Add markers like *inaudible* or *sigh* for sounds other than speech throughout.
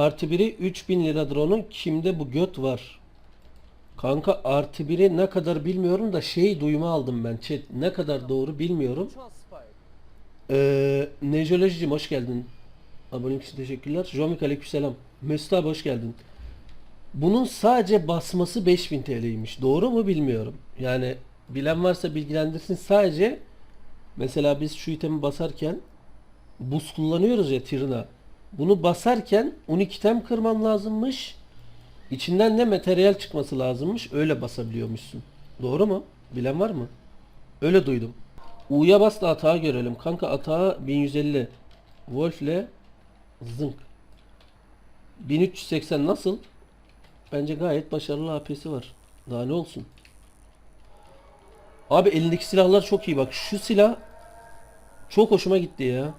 artı biri 3000 liradır onun. Kimde bu göt var? Kanka artı biri ne kadar bilmiyorum da şey duyma aldım ben. Chat ne kadar doğru bilmiyorum. Ee, Nejolojicim hoş geldin. Abonelik için teşekkürler. Jomik aleykümselam. Mesut abi hoş geldin. Bunun sadece basması 5000 TL'ymiş. Doğru mu bilmiyorum. Yani bilen varsa bilgilendirsin. Sadece mesela biz şu itemi basarken buz kullanıyoruz ya Tirna. Bunu basarken 12 tem kırman lazımmış. İçinden ne materyal çıkması lazımmış. Öyle basabiliyormuşsun. Doğru mu? Bilen var mı? Öyle duydum. U'ya bas da atağı görelim. Kanka atağı 1150. Wolf'le zınk. 1380 nasıl? Bence gayet başarılı AP'si var. Daha ne olsun? Abi elindeki silahlar çok iyi. Bak şu silah çok hoşuma gitti ya.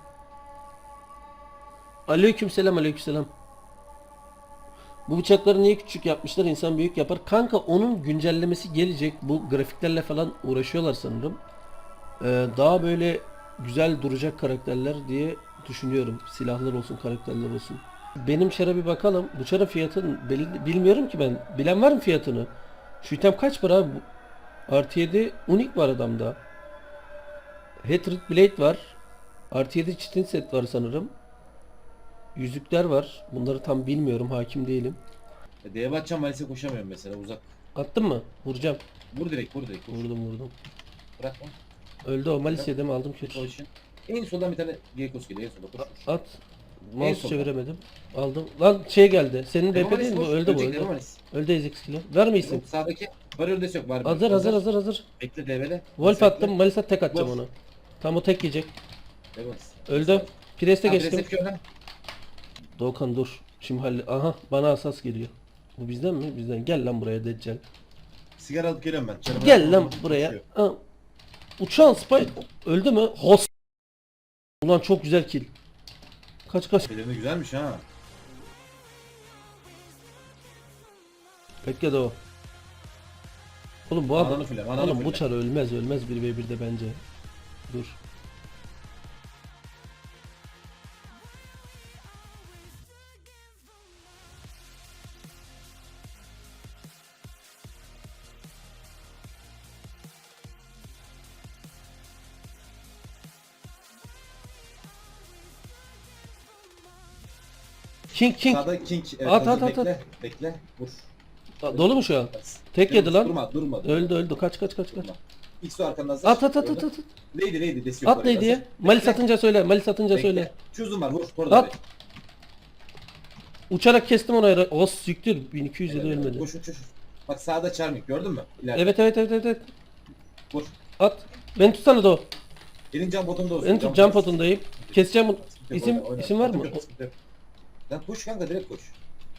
Aleykümselam aleykümselam. Bu bıçakları niye küçük yapmışlar? İnsan büyük yapar. Kanka onun güncellemesi gelecek. Bu grafiklerle falan uğraşıyorlar sanırım. Ee, daha böyle güzel duracak karakterler diye düşünüyorum. Silahlar olsun, karakterler olsun. Benim çara bir bakalım. Bu çara fiyatını bilmiyorum ki ben. Bilen var mı fiyatını? Şu item kaç para? Bu- Artı 7 unik var adamda. Hatred Blade var. Artı 7 çitin set var sanırım. Yüzükler var. Bunları tam bilmiyorum. Hakim değilim. E, D'ye batacağım Malis'e koşamıyorum mesela uzak. Attın mı? Vuracağım. Vur direkt vur direkt. Vur. Vurdum vurdum. Bırakma. Öldü o. Malis yedim aldım kötü. Koşun. En soldan bir tane Gekos geliyor en solda koş. koş. At. Mouse solda. çeviremedim. Aldım. Lan şey geldi. Senin BP değil mi? Bu? Öldü bu Ölecek öldü. Malis. Öldü ezik kilo. Ver mi isim? Sağdaki var öldesi yok var. Hazır hazır hazır hazır. Bekle DB'le. Wolf attım. Malis'a tek atacağım Wolf. onu. Tam o tek yiyecek. Öldü. Priest'e geçtim. Doğukan dur. Şimdi halle... Aha bana asas geliyor. Bu bizden mi? Bizden. Gel lan buraya Deccal. Sigara alıp geliyorum ben. Canım Gel lan buraya. Ha. Uçan spy öldü mü? Hos. Ulan çok güzel kill. Kaç kaç. Elinde güzelmiş ha. Bekle de o. Oğlum bu adam Oğlum bu çar ölmez ölmez 1v1'de bence. Dur. King King. Sağda King. Evet, At, hazır, at, at, bekle. Bekle. Vur. Aa, Dolu mu şu an? Tek yedi lan. Durma durma. Öldü öldü. Kaç kaç kaç kaç. Durma. İlk su arkanda hazır. At at at at at. Lady Lady desi yok. At neydi ya? Mali satınca söyle. Mali satınca söyle. Çözüm var vur. Orada At. Uçarak kestim yere. O siktir. 1200 yedi ölmedi. Koş koş koş. Bak sağda Charmik gördün mü? İleride. Evet evet evet evet. evet. Vur. At. Beni tutsana da o. Elin cam botunda olsun. Beni tut cam potundayım. Keseceğim bunu. İsim isim var mı? Lan koş kanka direkt koş.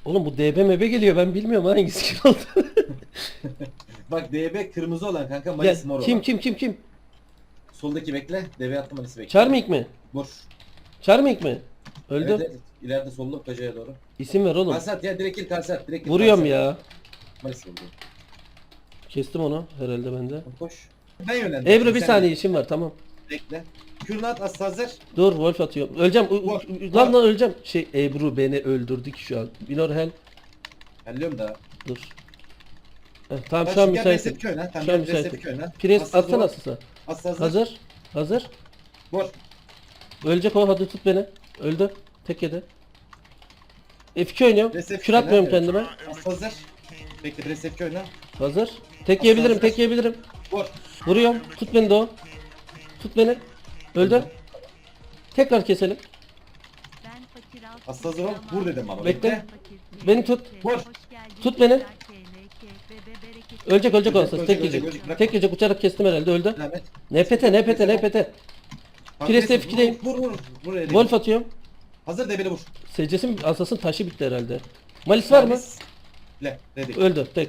Oğlum bu DB mebe geliyor. Ben bilmiyorum hangisi kim oldu. *laughs* Bak DB kırmızı olan kanka. Malis mor Kim olan. kim kim kim? Soldaki bekle. DB attı Malis'i bekle. Charming mi? Vur. Charming mi? Öldü. Evet, evet. İleride sollu kacaya doğru. İsim ver oğlum. Kalsat ya direkt il kalsat. Direkt il Vuruyorum kalsat. ya. Malis vurdu. Kestim onu herhalde bende. Koş. Ben yönlendim. Ebru bir Sen saniye işim var tamam. Bekle. Kürnat as hazır. Dur Wolf atıyorum. Öleceğim. U- u- Vur, lan vur. lan öleceğim. Şey Ebru beni öldürdü ki şu an. Binor hell. Helliyorum da. Dur. Heh, tamam şu an müsaitim. Köy lan. Tamam Şu an gel Resep müsaitim. köy lan. Pires As atsana hazır. asısa. As hazır. Hazır. Hazır. Vur. Ölecek o hadi tut beni. Öldü. Tek yedi. F2 oynuyorum. Kür atmıyorum köy lan. kendime. As hazır. Bekle Resep köy lan. Hazır. Tek yiyebilirim, tek yiyebilirim. Vur. Vuruyorum. Tut beni de o. Tut beni. Öldü. Tekrar keselim. As hazır ol. Vur dedim bana. Bekle. Beni tut. Vur. Tut beni. Ölecek ölecek Ölecek, olsa. ölecek, Tek ölecek, ölecek. Tek yiyecek uçarak kestim herhalde öldü. Devam et. NPT NPT NPT. Resep, F2'deyim. Vur vur. Vur. Wolf atıyorum. Hazır debeli vur. Secdesin asasın taşı bitti herhalde. Malis var mı? Le. Öldü tek.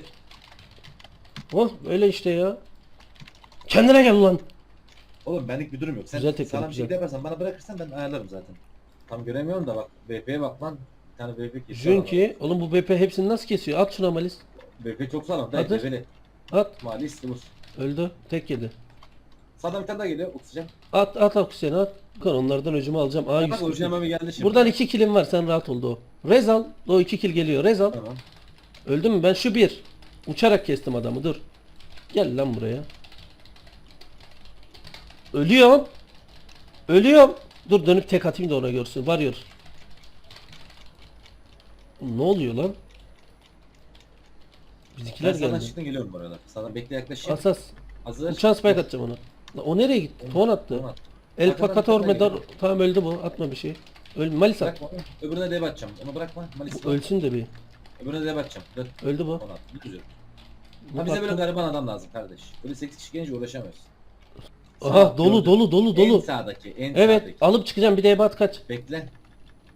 Oh öyle işte ya. Kendine gel ulan. Oğlum benlik bir durum yok. Sen Güzel teknik, sağlam bir güzel. şekilde yaparsan bana bırakırsan ben ayarlarım zaten. Tam göremiyorum da bak. VP'ye bak lan. Bir tane VP kesiyor. Çünkü oğlum bu BP hepsini nasıl kesiyor? At şuna Malis. VP çok sağlam. Dayı debeli. At. Malis vur. Öldü. Tek yedi. Sağdan bir tane daha geliyor oksijen. At at oksijeni at. Kan onlardan öcümü alacağım. Aa, Bak 140. oksijen mami geldi şimdi. Buradan iki kilim var sen rahat ol Doğu. Rez al. Doğu iki kill geliyor. Rez al. Tamam. Öldü mü? Ben şu bir. Uçarak kestim adamı dur. Gel lan buraya. Ölüyorum. Ölüyorum. Dur dönüp tek atayım da ona görsün. Varıyor. Ne oluyor lan? Ben Bizimkiler sağdan geldi. çıktım geliyorum bu arada. Sağdan bekle yaklaşayım. Asas. Hazır. Uçan spike atacağım ona. Lan O nereye gitti? Ton attı. Tamam. El Arkadan Pakator bir tane Medar. geliyor. Tamam öldü bu. Atma bir şey. Öl Malis at. Bırakma. Öbürüne dev atacağım. Onu bırakma. Malis. Bu Ölsün de bir. Öbürüne dev atacağım. Dön. Öldü bu. Onu at. Ne Ha, bize böyle baktın? gariban adam lazım kardeş. Böyle 8 kişi gelince uğraşamıyoruz. Aha dolu dolu dolu En dolu. sağdaki. En Evet sağdaki. alıp çıkacağım bir de ebat kaç. Bekle.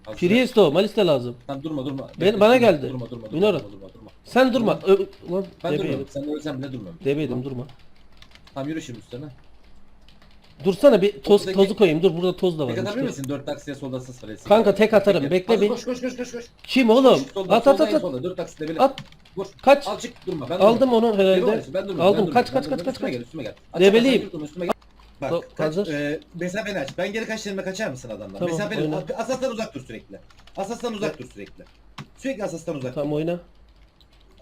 Hazır. Priesto Malis de lazım. Tamam durma durma. Ben- Bekle, bana durma, geldi. Durma durma durma. Durma durma durma. Sen durma. Ö- lan Ben debeydim. durmuyorum. Sen ölsen bile durmuyorum. Debeydim durma. Tamam yürü şimdi üstüne. Dursana bir toz Buradaki- tozu koyayım. Dur burada toz da Tek var. atabilir misin? 4 taksiye solda sis var. Kanka tek atarım. Bekle bir. Koş koş koş koş koş. Kim oğlum? Koş, solda, At at solda, at en at. solda. 4 taksitle böyle. At. Vur. Kaç. Al çık durma. Ben Aldım durmuyorum. onu herhalde. Ben durmuyorum, ben Aldım. durmuyorum, Kaç ben kaç kaç kaç Üstüme kaç. gel üstüme gel. Aç, Debeliyim. aç, aç, durma, üstüme gel. Bak kaç, hazır. e, mesafeni aç. Ben geri kaçlarıma kaçar mısın adamdan? Tamam, mesafeni oyna. asastan uzak dur sürekli. Asastan uzak dur sürekli. Sürekli asastan uzak dur. Tamam oyna.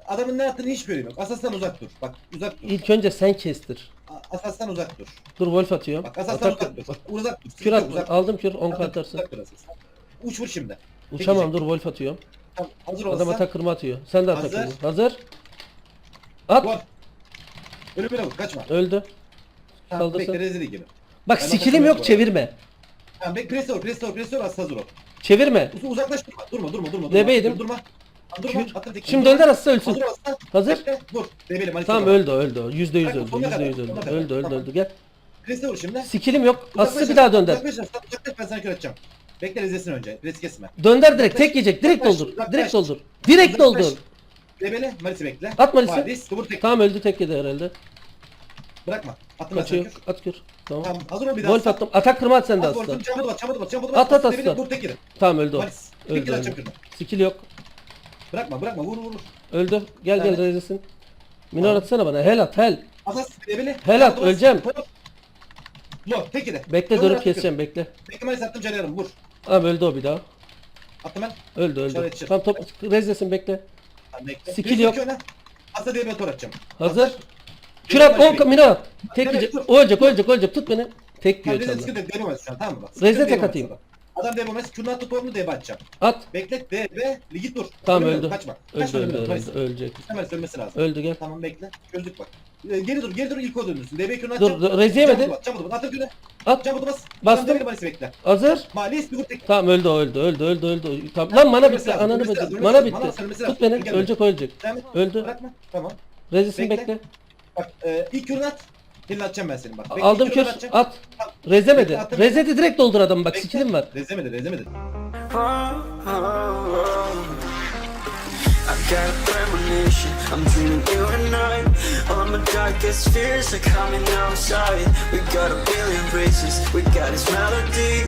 Adamın ne yaptığını hiç önemi yok. Asastan uzak dur. Bak uzak dur. İlk önce sen kestir. A- Asastan uzak dur. Dur Wolf atıyorum. Bak asastan Atak- uzak dur. Bak uzak dur. Kür at. uzak. Aldım kür. 10 Uzak, dur asastan. Uç vur şimdi. Uçamam dur Wolf atıyorum. Tamam, hazır Adam olsa. atak kırma atıyor. Sen de atak Hazır. kırma. Hazır. At. Vur. Ölümüne vur. Kaçma. Öldü. Kaldırsın. bekle rezili gibi. Bak Ben yok çevirme. Tamam bek press vur. Press vur. Press vur. Asas hazır ol. Çevirme. Uz- Uzaklaş durma. Durma durma durma. durma. Debeydim. Durma. Durma. Kür. Atın tekini. Şimdi Durma. dönder asla ölsün. Hazır olsa. Hazır. Bekle. Vur. Malis'e Tamam öldü öldü. Yüzde yüz Bırak, öldü. sonuna Yüzde kadar, yüz öldü. sonuna kadar. Öldü öldü Tamam. öldü. Gel. Vur şimdi. Skillim yok. Aslı bir daha dönder. Uzaklaş, uzaklaş, ben sana atacağım. Bekle rezesin önce. Rez kesme. Dönder direkt. Tek yiyecek. Direkt Uzaklaş, doldur. uzaklaş. Direkt doldur. Direkt Uzaklaş. doldur. Debeli. Malisi bekle. At Malis'i. Malis. Vur tek. Tamam öldü tek yedi herhalde. Bırakma. Attım ben Kaçıyor. kür. At kür. Tamam. Tamam. Hazır ol bir daha. Wolf attım. Atak kırma at sen de At asla. vursun. Çabuk at. Çabuk at. Çabuk At, at, at. Vur tek yeri. Tamam öldü o. Malis. Öldü atacağım öldü. Skill yok. Bırakma. Bırakma. Vur vur vur. Öldü. Gel gel Evet. rezesin. Minor atsana bana. Hel at hel. Asas. Debeli. Helal, öleceğim. Vur. Tek yeri. Bekle dönüp keseceğim bekle. Bekle Malis attım canı yarım. Vur. Tamam öldü o bir daha. Attım ben. Öldü öldü. Çık. Tamam top rezesin bekle. Tamam, bekle. Skill yok. iki öne. Asla debeli tor atacağım. Hazır. 10 minor at. Tek Evet, yiyecek. dur. O ölecek o ölecek o ölecek. Tut beni. Tek yiyor Rezil çaldı. sıkıntı yok. Debemez şu an tamam mı? Bak, Rezil sıkıntı sana. Adam debemez. Kürünü attı torunu debe atacağım. At. Bekle debe. Ligi dur. Tamam Ölümüne öldü. Kaçma. Öldü Kaçma öldü öldü. Ölecek. Hemen ölmesi lazım. Öldü gel. Tamam bekle. Gözlük bak. Ee, geri dur, geri dur ilk o dönürsün. DB kürünü Dur, dur, rezi yemedi. Çabuk bas, Atın kürünü. At. Çabuk bas. Bastım. Tamam, Malisi bekle. Hazır. Malis bir vur tek. Tamam öldü o, öldü öldü öldü öldü. Tamam lan mana bitti. Ananı lazım, Mana bitti. Tut beni. Ölecek ölecek. Devam et. Öldü. Bırakma. Tamam. Rezisin Bekle. bekle. Bak e, ilk kürünü at. Elini atacağım ben senin bak. Bekle, Aldım ilk kür. kürünü atacağım. At. Rezemedi. Bekle. Rezedi direkt doldur adamı bak. Bekle. Skillim var. Rezemedi, rezemedi. I got a premonition, I'm dreaming you and I All my darkest fears are coming outside We got a billion races, we got this melody